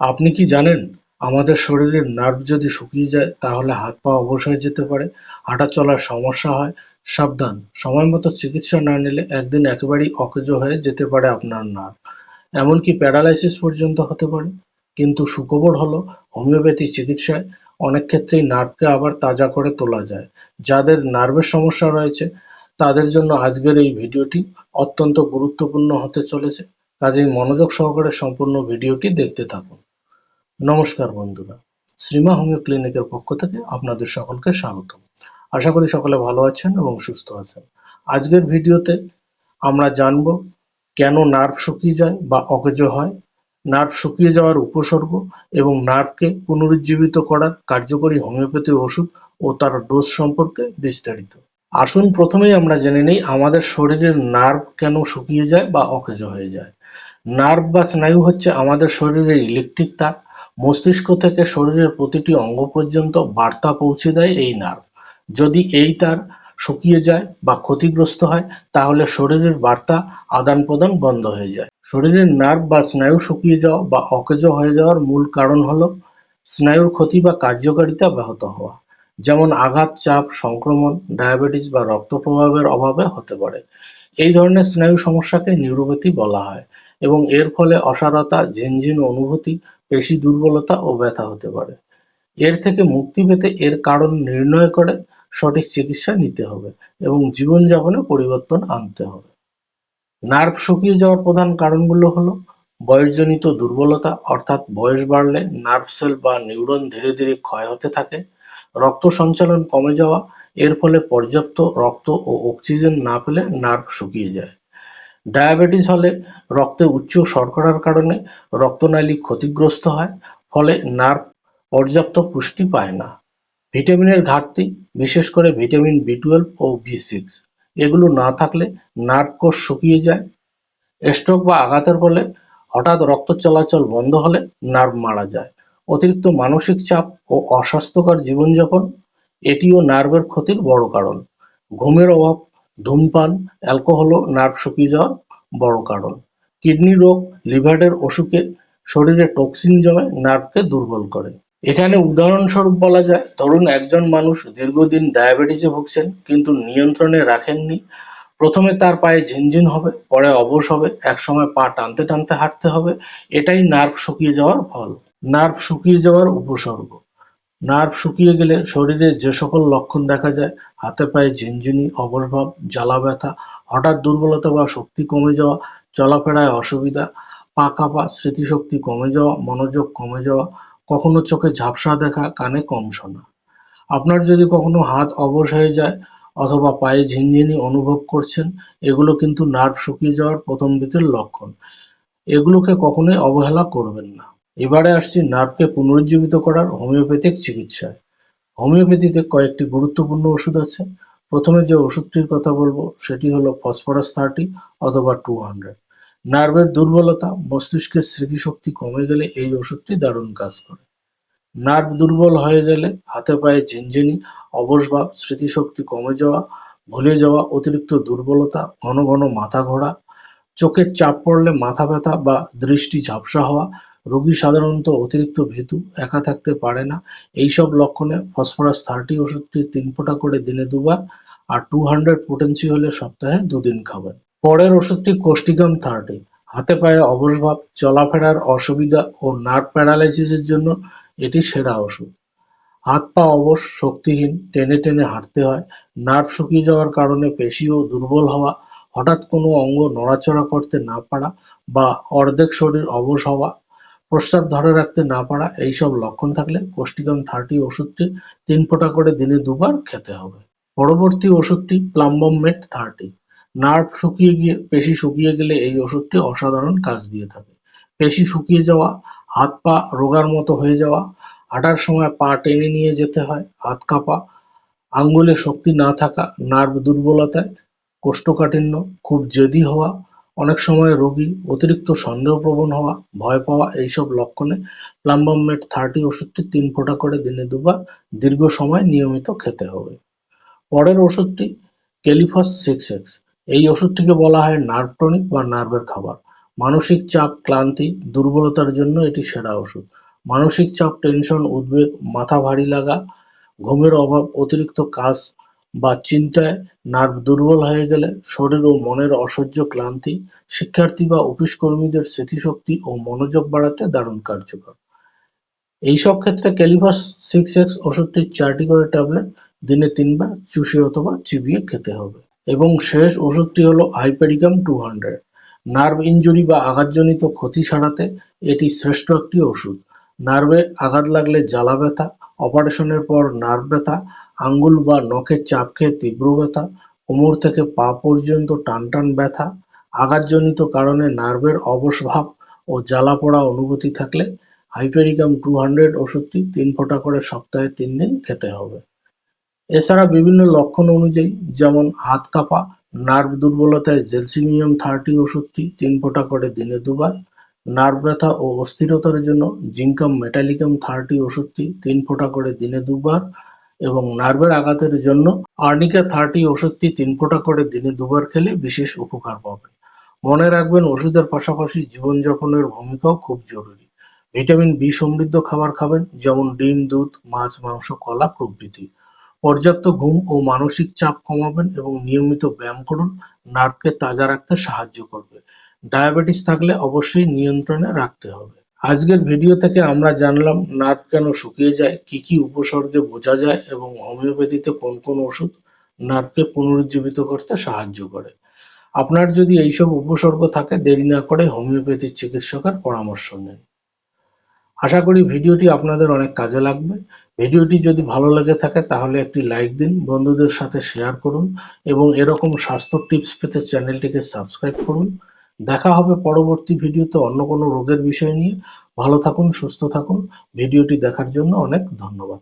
আপনি কি জানেন, আমাদের শরীরের নার্ভ যদি শুকিয়ে যায়, তাহলে হাত পা অবশ হয়ে যেতে পারে, হাঁটা চলার সমস্যা হয়, সাবধান। সময় মতো চিকিৎসা না নিলে একদিন একেবারেই অকেজো হয়ে যেতে পারে আপনার নার্ভ এমনকি প্যারালাইসিস পর্যন্ত হতে পারে। কিন্তু সুখবর হলো, হোমিওপ্যাথি চিকিৎসায় অনেক ক্ষেত্রেই নার্ভকে আবার তাজা করে তোলা যায়। যাদের নার্ভের সমস্যা রয়েছে, তাদের জন্য আজকের এই ভিডিওটি অত্যন্ত গুরুত্বপূর্ণ হতে চলেছে। কাজেই মনোযোগ সহকারে সম্পূর্ণ ভিডিওটি দেখতে থাকুন। নমস্কার বন্ধুরা, শ্রীমা হোমিও ক্লিনিকের পক্ষ থেকে আপনাদের সকলকে স্বাগত আশা করি সকলে ভালো আছেন এবং সুস্থ আছেন। আজকের ভিডিওতে আমরা জানব কেন নার্ভ শুকিয়ে যায় বা অকেজো হয়, নার্ভ শুকিয়ে যাওয়ার উপসর্গ এবং নার্ভকে পুনরুজ্জীবিত করার কার্যকরী হোমিওপ্যাথি ওষুধ ও তার ডোজ সম্পর্কে বিস্তারিত। আসুন প্রথমেই আমরা জেনে নিই আমাদের শরীরের নার্ভ কেন শুকিয়ে যায় বা অকেজো হয়ে যায়। নার্ভ বা স্নায়ু হচ্ছে আমাদের শরীরের ইলেকট্রিক তার মস্তিষ্ক থেকে শরীরের প্রতিটি অঙ্গ পর্যন্ত বার্তা পৌঁছে দেয় এই নার্ভ যদি এই তার শুকিয়ে যায় বা ক্ষতিগ্রস্ত হয়, তাহলে শরীরের বার্তা আদান প্রদান বন্ধ হয়ে যায়। শরীরের নার্ভ বা স্নায়ু শুকিয়ে যাওয়া বা অকেজো হয়ে যাওয়ার মূল কারণ হলো স্নায়ুর ক্ষতি বা কার্যকারিতা ব্যাহত হওয়া। যেমন আঘাত, চাপ, সংক্রমণ, ডায়াবেটিস বা রক্ত প্রবাহের অভাবে হতে পারে। এই ধরনের স্নায়ু সমস্যাকে নিউরোপ্যাথি বলা হয় এবং এর ফলে অসারতা, ঝিনঝিন অনুভূতি পেশি দুর্বলতা ও ব্যথা হতে পারে। এর থেকে মুক্তি পেতে এর কারণ নির্ণয় করে সঠিক চিকিৎসা নিতে হবে এবং জীবনযাপনে পরিবর্তন আনতে হবে। নার্ভ শুকিয়ে যাওয়ার প্রধান কারণগুলো হলো বয়সজনিত দুর্বলতা, অর্থাৎ বয়স বাড়লে নার্ভ সেল বা নিউরন ধীরে ধীরে ক্ষয় হতে থাকে, রক্ত সঞ্চালন কমে যাওয়া, এর ফলে পর্যাপ্ত রক্ত ও অক্সিজেন না পেলে নার্ভ শুকিয়ে যায়। ডায়াবেটিস হলে রক্তে উচ্চ শর্করার কারণে রক্তনালী ক্ষতিগ্রস্ত হয়, ফলে নার্ভ পর্যাপ্ত পুষ্টি পায় না। ভিটামিনের ঘাটতি, বিশেষ করে ভিটামিন বি টুয়েলভ ও বি সিক্স, এগুলো না থাকলে নার্ভ কোষ শুকিয়ে যায়। স্ট্রোক বা আঘাতের ফলে হঠাৎ রক্ত চলাচল বন্ধ হলে নার্ভ মারা যায়। অতিরিক্ত মানসিক চাপ ও অস্বাস্থ্যকর জীবনযাপন, এটিও নার্ভের ক্ষতির বড় কারণ। ঘুমের অভাব ধূমপান অ্যালকোহলও নার্ভ শুকিয়ে যাওয়ার বড় কারণ। কিডনি রোগ, লিভারের অসুখে শরীরে টক্সিন জমে নার্ভকে দুর্বল করে। এখানে উদাহরণস্বরূপ বলা যায়, ধরুন একজন মানুষ দীর্ঘদিন ডায়াবেটিসে ভুগছেন, কিন্তু নিয়ন্ত্রণে রাখেননি। প্রথমে তার পায়ে ঝিনঝিন হবে, পরে অবশ হবে, একসময় পা টানতে টানতে হাঁটতে হবে, এটাই নার্ভ শুকিয়ে যাওয়ার ফল। নার্ভ শুকিয়ে যাওয়ার উপসর্গ। নার্ভ শুকিয়ে গেলে শরীরে যে সকল লক্ষণ দেখা যায়, হাতে পায়ে ঝিনঝিনি অবসভাব জ্বালা ব্যথা, হঠাৎ দুর্বলতা বা শক্তি কমে যাওয়া, চলাফেরায় অসুবিধা, পা স্মৃতিশক্তি কমে যাওয়া, মনোযোগ কমে যাওয়া, কখনো চোখে ঝাপসা দেখা, কানে কম শোনা। আপনার যদি কখনো হাত অবশ হয়ে যায় অথবা পায়ে ঝিনঝিনি অনুভব করছেন, এগুলো কিন্তু নার্ভ শুকিয়ে যাওয়ার প্রথম দিকের লক্ষণ। এগুলোকে কখনোই অবহেলা করবেন না। এবারে আসছি নার্ভকে পুনরুজ্জীবিত করার হোমিওপ্যাথিক চিকিৎসায়। হোমিওপ্যাথিতে কয়েকটি গুরুত্বপূর্ণ ওষুধ আছে। প্রথমে যে ওষুধটির কথা বলব, সেটি হলো ফসফরাস থার্টি অথবা টু হান্ড্রেড নার্ভের দুর্বলতা মস্তিষ্কের স্মৃতিশক্তি কমে গেলে এই ওষুধটি দারুণ কাজ করে। নার্ভ দুর্বল হয়ে গেলে হাতে পায়ে ঝিনঝিনি অবসভাব স্মৃতিশক্তি কমে যাওয়া, ভুলে যাওয়া, অতিরিক্ত দুর্বলতা, ঘন ঘন মাথা ঘোরা, চোখের চাপ পড়লে মাথা ব্যথা বা দৃষ্টি ঝাপসা হওয়া রোগী সাধারণত অতিরিক্ত ভীতু, একা থাকতে পারে না। এইসব লক্ষণে ফসফরাস থার্টি ওষুধটি তিন ফোঁটা করে দিনে দুবার আর টু হান্ড্রেড পোটেন্সি হলে সপ্তাহে দুদিন খাবেন। পরের ওষুধটি কোষ্টিকাম থার্টি হাতে পায়ে অবসভাব চলাফেরার অসুবিধা ও নার্ভ প্যারালাইসিসের জন্য এটি সেরা ওষুধ। হাত পা অবশ, শক্তিহীন, টেনে টেনে হাঁটতে হয় নার্ভ শুকিয়ে যাওয়ার কারণে পেশিও দুর্বল হওয়া, হঠাৎ কোনো অঙ্গ নড়াচড়া করতে না পারা বা অর্ধেক শরীর অবশ হওয়া প্রস্রাব ধরে রাখতে না পারা এইসব লক্ষণ থাকলে কোষ্টিকাম থার্টি ওষুধটি তিন ফোঁটা করে দিনে দুবার খেতে হবে। পরবর্তী ওষুধটি প্লাম্বম মেট থার্টি নার্ভ শুকিয়ে গিয়ে, পেশি শুকিয়ে গেলে এই ওষুধটি অসাধারণ কাজ দিয়ে থাকে। পেশি শুকিয়ে যাওয়া, হাত পা রোগার মতো হয়ে যাওয়া, হাঁটার সময় পা টেনে নিয়ে যেতে হয়, হাত কাঁপা, আঙ্গুলে শক্তি না থাকা নার্ভ দুর্বলতায়, কোষ্ঠকাঠিন্য, খুব জেদি হওয়া অনেক সময় রোগী অতিরিক্ত সন্দেহপ্রবণ হওয়া, ভয় পাওয়া এইসব লক্ষণে প্লাম্বাম মেট থার্টি ওষুধটি তিন ফোঁটা করে দিনে দুবার দীর্ঘ সময় নিয়মিত খেতে হবে। পরের ওষুধটি কেলিফাস সিক্স এক্স এই ওষুধটিকে বলা হয় নার্ভ টনিক বা নার্ভের খাবার। মানসিক চাপ, ক্লান্তি, দুর্বলতার জন্য এটি সেরা ওষুধ। মানসিক চাপ টেনশন উদ্বেগ, মাথা ভারী লাগা, ঘুমের অভাব, অতিরিক্ত কাজ বা চিন্তায় নার্ভ দুর্বল হয়ে গেলে শরীর ও মনের অসহ্য ক্লান্তি, শিক্ষার্থী বা অফিস কর্মীদের স্মৃতিশক্তি ও মনোযোগ বাড়াতে দারুণ কার্যকর। এইসব ক্ষেত্রে ক্যালিভাস সিক্স এক্স ওষুধটির চারটি করে ট্যাবলেট দিনে তিনবার, চুষে অথবা চিবিয়ে খেতে হবে। এবং শেষ ওষুধটি হলো hypericum two hundred. Nerve injury বা আঘাতজনিত ক্ষতি সারাতে এটি শ্রেষ্ঠ একটি ওষুধ। নার্ভে আঘাত লাগলে জ্বালা ব্যথা, অপারেশনের পর নার্ভ ব্যথা আঙ্গুল বা নখের চাপ খেয়ে তীব্র ব্যথা, কোমর থেকে পা পর্যন্ত টানটান ব্যথা, আঘাতজনিত কারণে নার্ভের অবশ ভাব ও জ্বালা পোড়া অনুভূতি থাকলে হাইপেরিকাম টু হান্ড্রেড ওষুধটি তিন ফোঁটা করে সপ্তাহে তিন দিন খেতে হবে। এছাড়া বিভিন্ন লক্ষণ অনুযায়ী যেমন হাত কাঁপা, নার্ভ দুর্বলতায় জেলসিমিয়াম থার্টি ওষুধটি তিন ফোঁটা করে দিনে দুবার, নার্ভ ব্যথা ও অস্থিরতার জন্য জিঙ্কাম মেটালিকাম থার্টি ওষুধটি তিন ফোঁটা করে দিনে দুবার এবং নার্ভের আঘাতের জন্য আর্নিকা থার্টি ওষুধটি তিন ফোঁটা করে দিনে দুবার খেলে বিশেষ উপকার পাবেন মনে রাখবেন, ওষুধের পাশাপাশি জীবনযাপনের ভূমিকাও খুব জরুরি। ভিটামিন বি সমৃদ্ধ খাবার খাবেন, যেমন ডিম, দুধ, মাছ, মাংস, কলা প্রভৃতি। পর্যাপ্ত ঘুম ও মানসিক চাপ কমাবেন এবং নিয়মিত ব্যায়াম করুন, নার্ভকে তাজা রাখতে সাহায্য করবে। ডায়াবেটিস থাকলে অবশ্যই নিয়ন্ত্রণে রাখতে হবে। আজকের ভিডিও থেকে আমরা জানলাম নার্ভ কেন শুকিয়ে যায়, কি কি উপসর্গে বোঝা যায় এবং হোমিওপ্যাথিতে কোন কোন ওষুধ নার্ভকে পুনরুজ্জীবিত করতে সাহায্য করে। আপনার যদি এইসব উপসর্গ থাকে, দেরি না করে হোমিওপ্যাথির চিকিৎসকের পরামর্শ নিন। আশা করি ভিডিওটি আপনাদের অনেক কাজে লাগবে। ভিডিওটি যদি ভালো লেগে থাকে, তাহলে একটি লাইক দিন, বন্ধুদের সাথে শেয়ার করুন এবং এরকম স্বাস্থ্য টিপস পেতে চ্যানেলটিকে সাবস্ক্রাইব করুন। দেখা হবে পরবর্তী ভিডিওতে অন্য কোনো রোগের বিষয় নিয়ে। ভালো থাকুন, সুস্থ থাকুন। ভিডিওটি দেখার জন্য অনেক ধন্যবাদ।